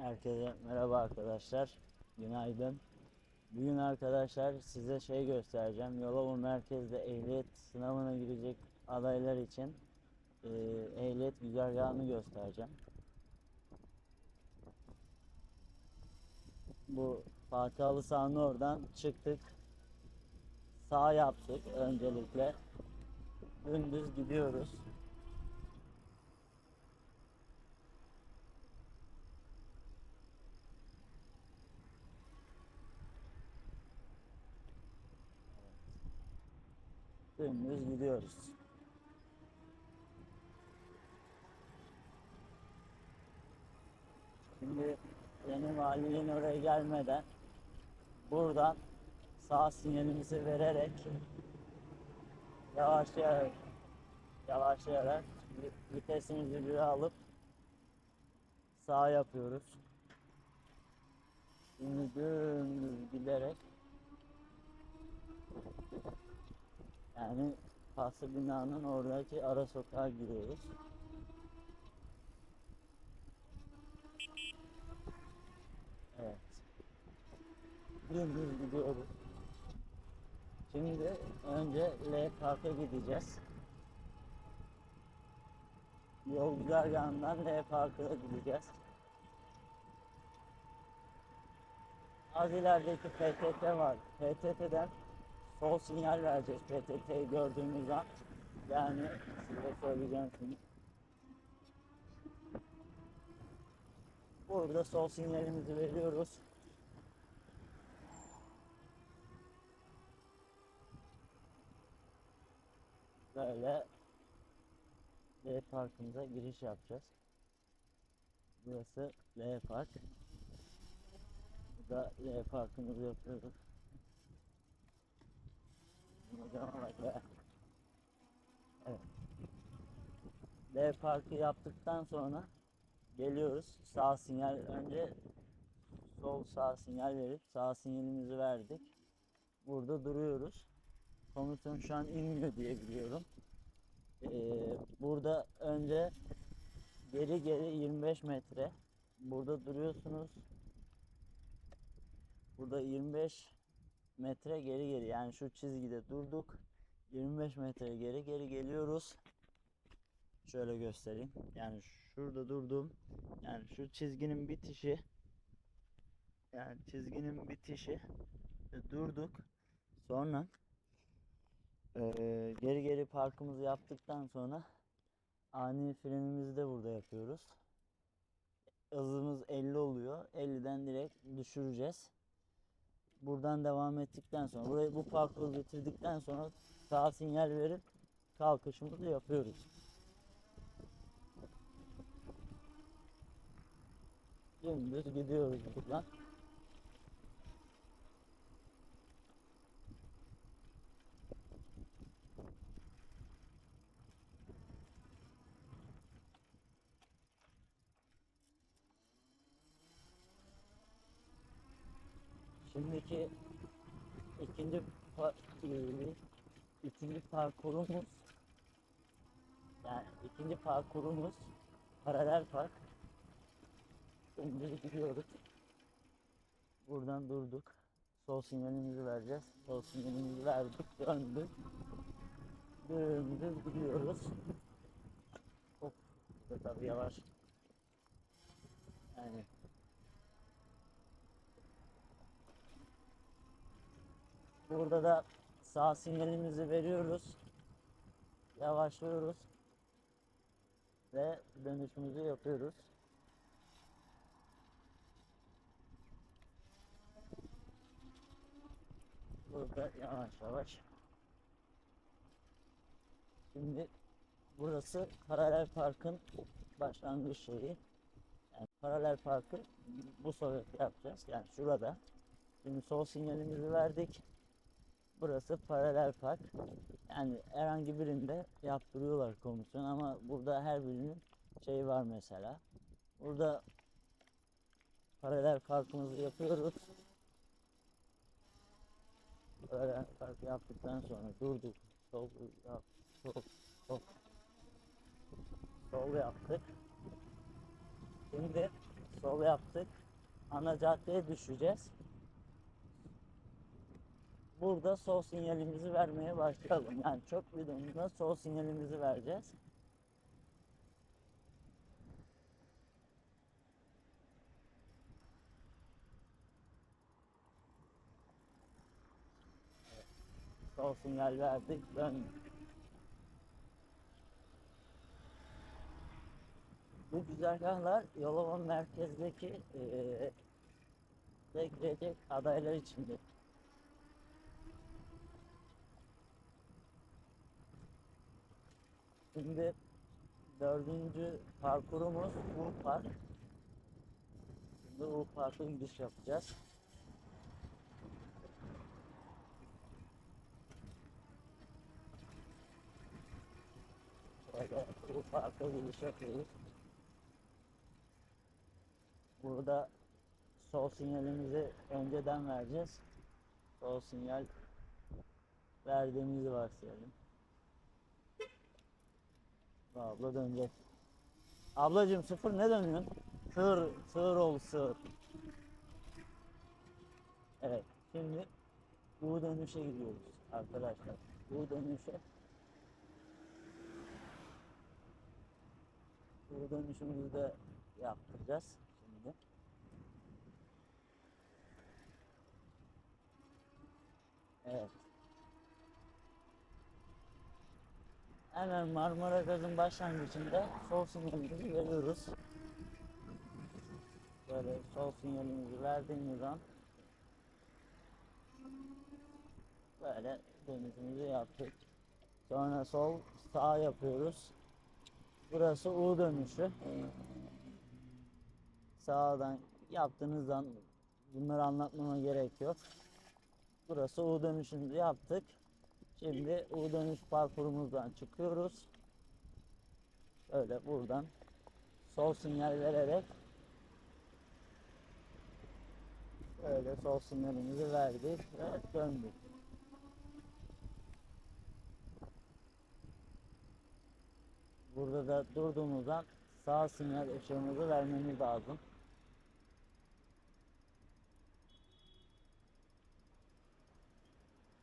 Herkese merhaba arkadaşlar. Günaydın. Bugün arkadaşlar size şey göstereceğim. Yolova merkezde ehliyet sınavına girecek adaylar için e, ehliyet güzergahını göstereceğim. Bu Fatih sahanın oradan çıktık. Sağ yaptık öncelikle. Dümdüz gidiyoruz. Dümdüz gidiyoruz. Şimdi yeni valiliğin oraya gelmeden buradan sağ sinyalimizi vererek yavaşlayarak yavaşlayarak vitesimizi bir alıp sağ yapıyoruz. Şimdi dümdüz giderek yani Fasıl binanın oradaki ara sokağa giriyoruz. Evet. Dümdüz gidiyoruz. Şimdi önce L Park'a gideceğiz. Yol güzergahından L Park'a gideceğiz. Az ilerideki PTT var. PTT'den sol sinyal vereceğiz PTT'yi gördüğümüz an. Yani size söyleyeceğim. Burada sol sinyalimizi veriyoruz. Böyle L parkımıza giriş yapacağız. Burası L park. Burada L parkımızı yapıyoruz. Evet. L parkı yaptıktan sonra geliyoruz. Sağ sinyal önce sol sağ sinyal verip sağ sinyalimizi verdik. Burada duruyoruz. Komisyon şu an inmiyor diye biliyorum. Ee, burada önce geri geri 25 metre burada duruyorsunuz. Burada 25 metre geri geri yani şu çizgide durduk. 25 metre geri geri geliyoruz. Şöyle göstereyim. Yani şurada durdum. Yani şu çizginin bitişi yani çizginin bitişi durduk. Sonra eee, geri geri parkımızı yaptıktan sonra ani frenimizi de burada yapıyoruz. Hızımız 50 oluyor. 50'den direkt düşüreceğiz buradan devam ettikten sonra burayı bu parkuru bitirdikten sonra sağ sinyal verip kalkışımızı yapıyoruz. Dümdüz gidiyoruz buradan. Şimdiki ikinci pa- e, ikinci parkurumuz yani ikinci parkurumuz paralel park. Şimdi gidiyoruz. Buradan durduk. Sol sinyalimizi vereceğiz. Sol sinyalimizi verdik. Döndük. Dümdüz gidiyoruz. Hop. Tabii yavaş. Yani Burada da sağ sinyalimizi veriyoruz. Yavaşlıyoruz. Ve dönüşümüzü yapıyoruz. Burada yavaş yavaş. Şimdi burası paralel parkın başlangıç şeyi. Yani paralel parkı bu sokakta yapacağız. Yani şurada. Şimdi sol sinyalimizi verdik. Burası paralel park. Yani herhangi birinde yaptırıyorlar komisyon ama burada her birinin şey var mesela. Burada paralel parkımızı yapıyoruz. Paralel park yaptıktan sonra durduk. Sol yap, sol, sol. Sol yaptık. Şimdi Sol yaptık. Ana caddeye düşeceğiz. Burada sol sinyalimizi vermeye başlayalım. Yani çok videomuzda sol sinyalimizi vereceğiz. Sol sinyal verdik. Döndük. Bu güzergahlar Yolova merkezdeki eee ve girecek adaylar içindir. Şimdi dördüncü parkurumuz U Park. Şimdi U Park'a gidiş yapacağız. Şöyle U Park'a gidiş yapıyoruz. Burada sol sinyalimizi önceden vereceğiz. Sol sinyal verdiğimizi varsayalım. Abla dönecek. Ablacım sıfır ne dönüyorsun? Sığır, sığır ol sığır. Evet, şimdi bu dönüşe gidiyoruz arkadaşlar. Bu dönüşe bu dönüşümüzü de yaptıracağız şimdi. Evet. Hemen Marmara Gaz'ın başlangıcında sol sinyalimizi veriyoruz. Böyle sol sinyalimizi verdiğimiz an böyle dönüşümüzü yaptık. Sonra sol sağ yapıyoruz. Burası U dönüşü. Sağdan yaptığınızdan bunları anlatmama gerek yok. Burası U dönüşümüzü yaptık. Şimdi U parkurumuzdan çıkıyoruz. Öyle buradan sol sinyal vererek öyle sol sinyalimizi verdik ve döndük. Burada da durduğumuzdan sağ sinyal ışığımızı vermemiz lazım.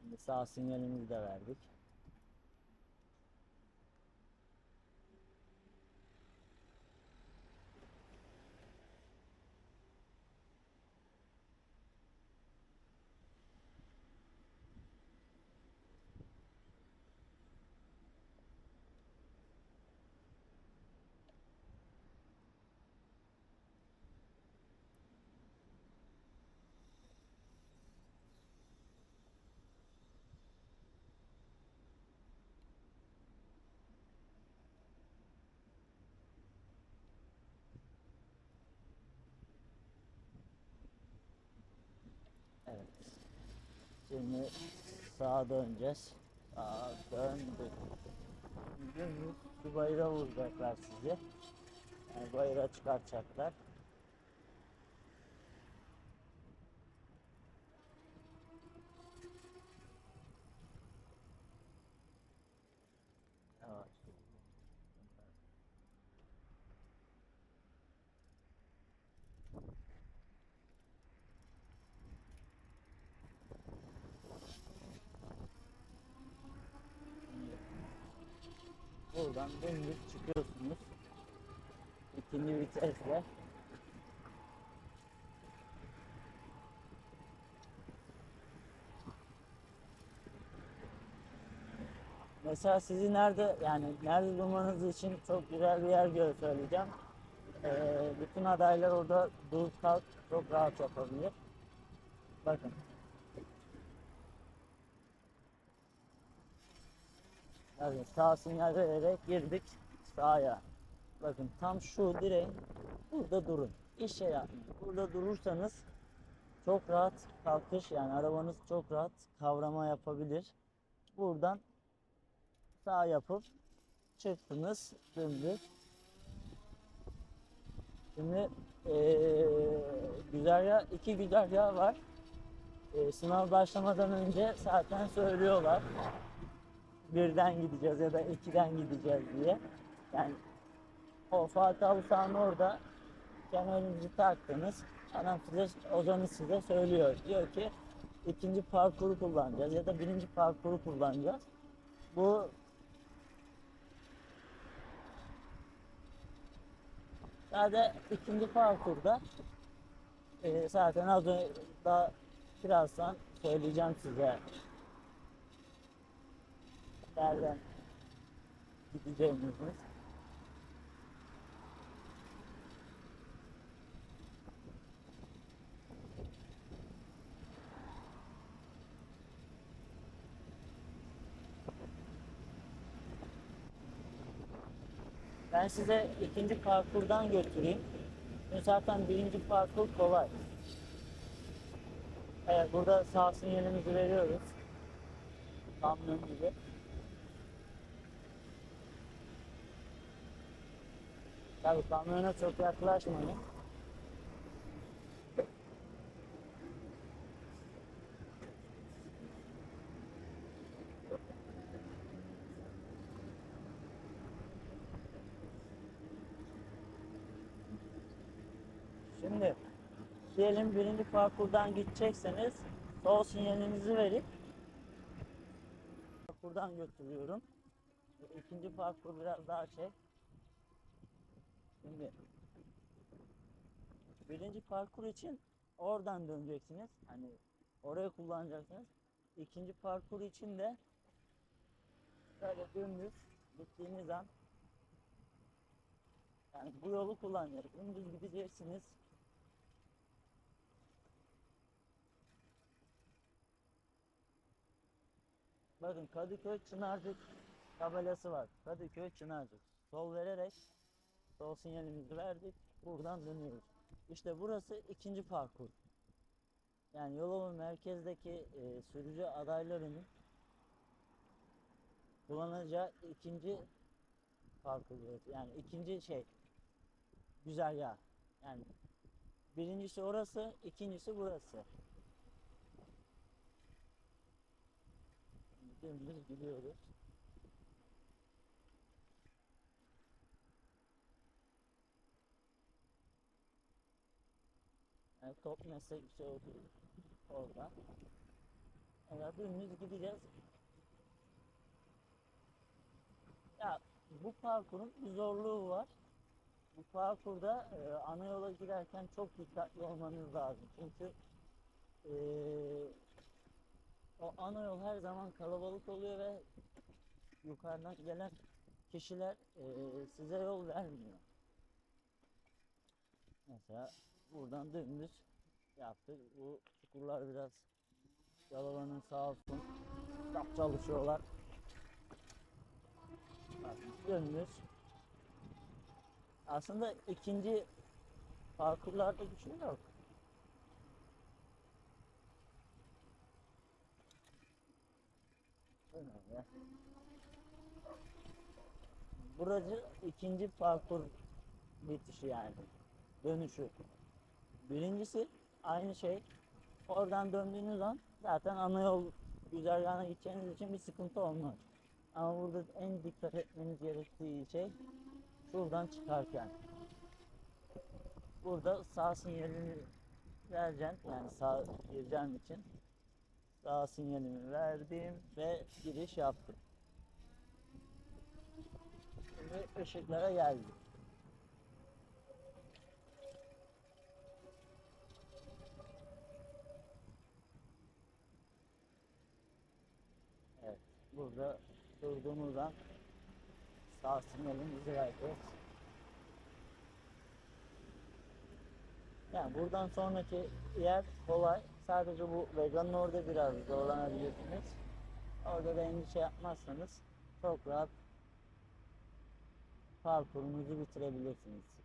Şimdi sağ sinyalimizi de verdik. Evet. Şimdi sağa döneceğiz. Sağa döndük. Şu bayrağı vuracaklar sizi. Yani bayrağı çıkartacaklar. Yavaş. Buradan dümdüz çıkıyorsunuz. İkinci vitesle. Mesela sizi nerede yani nerede durmanız için çok güzel bir yer gör söyleyeceğim. Ee, bütün adaylar orada dur kalk çok rahat yapabilir. Bakın. Yani sağ sinyal vererek girdik sağa. Bakın tam şu direğin burada durun. İş şey. Burada durursanız çok rahat kalkış yani arabanız çok rahat kavrama yapabilir. Buradan sağ yapıp çıktınız dümdüz. Şimdi eee güzergah, iki güzergah var. Eee, sınav başlamadan önce zaten söylüyorlar. Birden gideceğiz ya da ikiden gideceğiz diye. Yani o Fatih sahanın orada kemerinizi taktınız. Adam size, hocanız size söylüyor. Diyor ki ikinci parkuru kullanacağız ya da birinci parkuru kullanacağız. Bu Sadece ikinci parkurda e, zaten az önce birazdan söyleyeceğim size nereden gideceğimizi. Ben size ikinci parkurdan götüreyim. Zaten birinci parkur kolay. Evet burada sağ sinyalimizi veriyoruz. Kamyon gibi. Tabii kamyona çok yaklaşmayın. Şimdi diyelim birinci parkurdan gidecekseniz sol sinyalinizi verip parkurdan götürüyorum. İkinci parkur biraz daha şey. Şimdi birinci parkur için oradan döneceksiniz. Hani orayı kullanacaksınız. İkinci parkur için de böyle dümdüz gittiğiniz an yani bu yolu kullanacak. Dümdüz gideceksiniz. Bakın Kadıköy Çınarcık tabelası var. Kadıköy Çınarcık. Sol vererek sol sinyalimizi verdik. Buradan dönüyoruz. İşte burası ikinci parkur. Yani Yolova merkezdeki e, sürücü adaylarının kullanacağı ikinci parkur. Yani ikinci şey güzergah. Yani birincisi orası, ikincisi burası. Dümdüz gidiyoruz. Yani top meslek şey oluyor orada. Evet dümdüz gideceğiz. Ya bu parkurun bir zorluğu var. Bu parkurda e, ana yola girerken çok dikkatli olmanız lazım. Çünkü e, o ana yol her zaman kalabalık oluyor ve yukarıdan gelen kişiler e, size yol vermiyor. Mesela buradan dümdüz yaptık. Bu çukurlar biraz Yalova'nın sağ olsun çok çalışıyorlar. Bak, dümdüz. Aslında ikinci parkurlarda yok. Öyle. Buracı ikinci parkur bitişi yani. Dönüşü. Birincisi aynı şey. Oradan döndüğünüz an zaten ana yol güzergahına gideceğiniz için bir sıkıntı olmaz. Ama burada en dikkat etmeniz gerektiği şey şuradan çıkarken. Burada sağ sinyalini vereceksin. Yani sağ gireceğim için sağ sinyalimi verdim ve giriş yaptım. Şimdi ışıklara geldim. Evet, burada durduğumuz an sağ sinyalimizi vereceğiz. Yani buradan sonraki yer kolay. Sadece bu veganın orada biraz zorlanabilirsiniz. Orada da endişe yapmazsanız çok rahat parkurunuzu bitirebilirsiniz.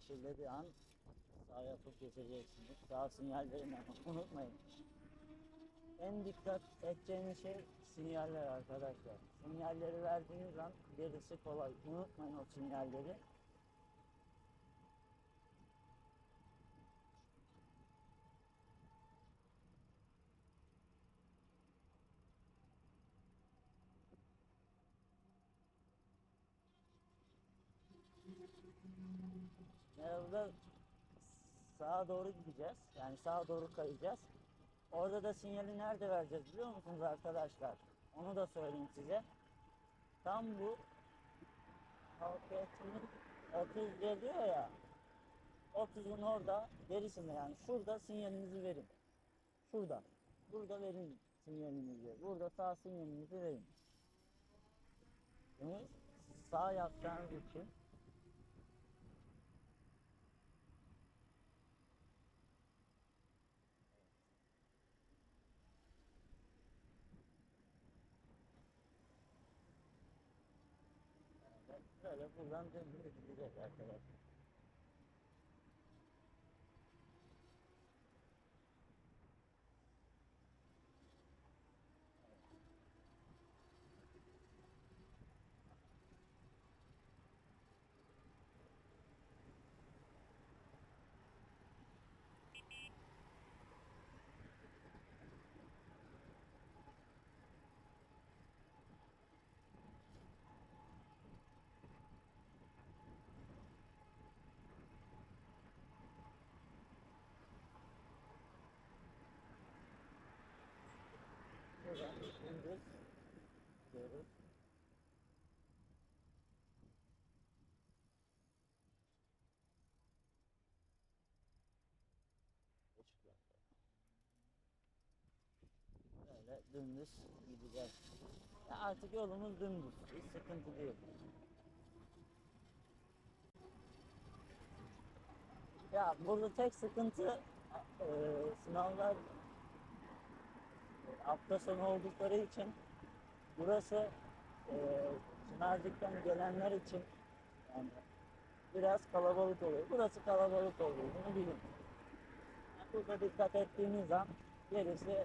Yeşillediği an sağ yapıp geçeceksiniz. Sağ ama unutmayın. En dikkat edeceğiniz şey sinyaller arkadaşlar. Sinyalleri verdiğiniz an gerisi kolay. Unutmayın o sinyalleri. Merhaba sağa doğru gideceğiz. Yani sağa doğru kayacağız. Orada da sinyali nerede vereceğiz biliyor musunuz arkadaşlar? Onu da söyleyeyim size. Tam bu halkiyetinin 30 geliyor ya 30'un orada gerisinde yani şurada sinyalinizi verin. Şurada. Burada verin sinyalinizi. Burada sağ sinyalinizi verin. Bunu sağ yapacağınız için Böyle buradan dümdüz gideceğiz arkadaşlar. Gidiyoruz. Işıklar. Böyle dümdüz gideceğiz. Ya artık yolumuz dümdüz. Hiç sıkıntı değil. Ya burada tek sıkıntı e, sınavlar hafta sonu oldukları için burası e, gelenler için yani biraz kalabalık oluyor. Burası kalabalık oluyor. Bunu bilin. Yani burada dikkat ettiğiniz an gerisi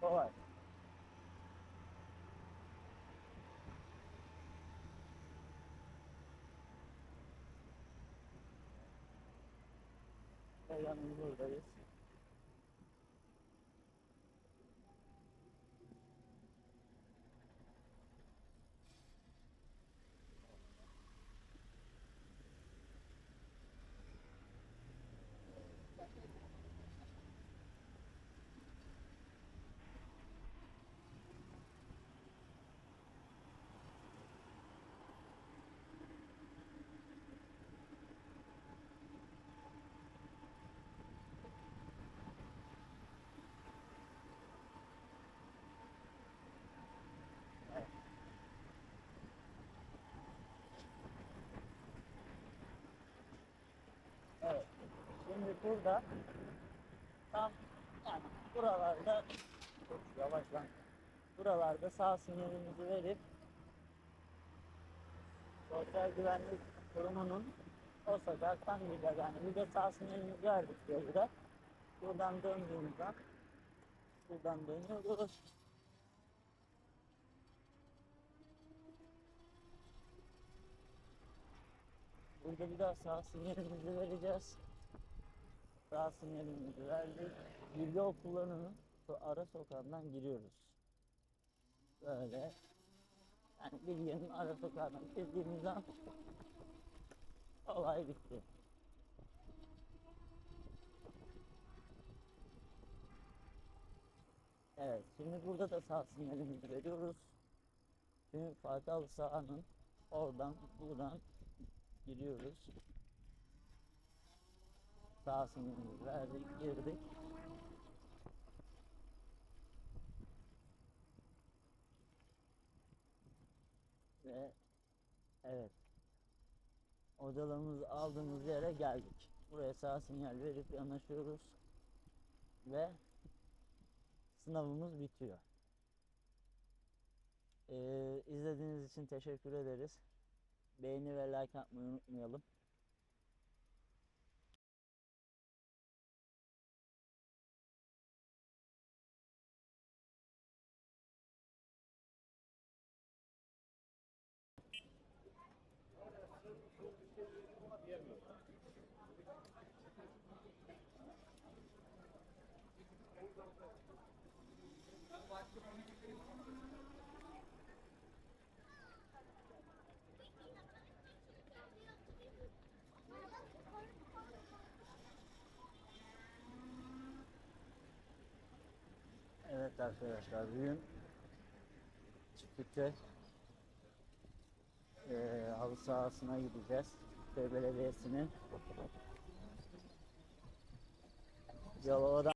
kolay. Ve yanımız buradayız. Evet. Şimdi burada tam yani buralarda yavaş lan. Buralarda sağ sinyalimizi verip Sosyal Güvenlik Kurumu'nun o sokaktan gideceğiz. Yani bir de sağ sinyalimizi verdik burada. Buradan döndüğümüzden buradan dönüyoruz. Burada bir daha sağ sinyalimizi vereceğiz. Sağ sinyalimizi verdik. Bilgi okullarının ara sokağından giriyoruz. Böyle. Yani bilginin ara sokağından girdiğimiz an olay bitti. Evet, şimdi burada da sağ sinyalimizi veriyoruz. Şimdi Fatih Alı Sağ'ın oradan buradan giriyoruz. Sağ sinyalimizi verdik, girdik. Ve evet. Odalarımızı aldığımız yere geldik. Buraya sağ sinyal verip yanaşıyoruz. Ve sınavımız bitiyor. Ee, izlediğiniz için teşekkür ederiz. Beğeni ve like atmayı unutmayalım. Evet arkadaşlar bugün Çiftlikköy eee halı sahasına gideceğiz. Köy Belediyesi'nin Yalova'dan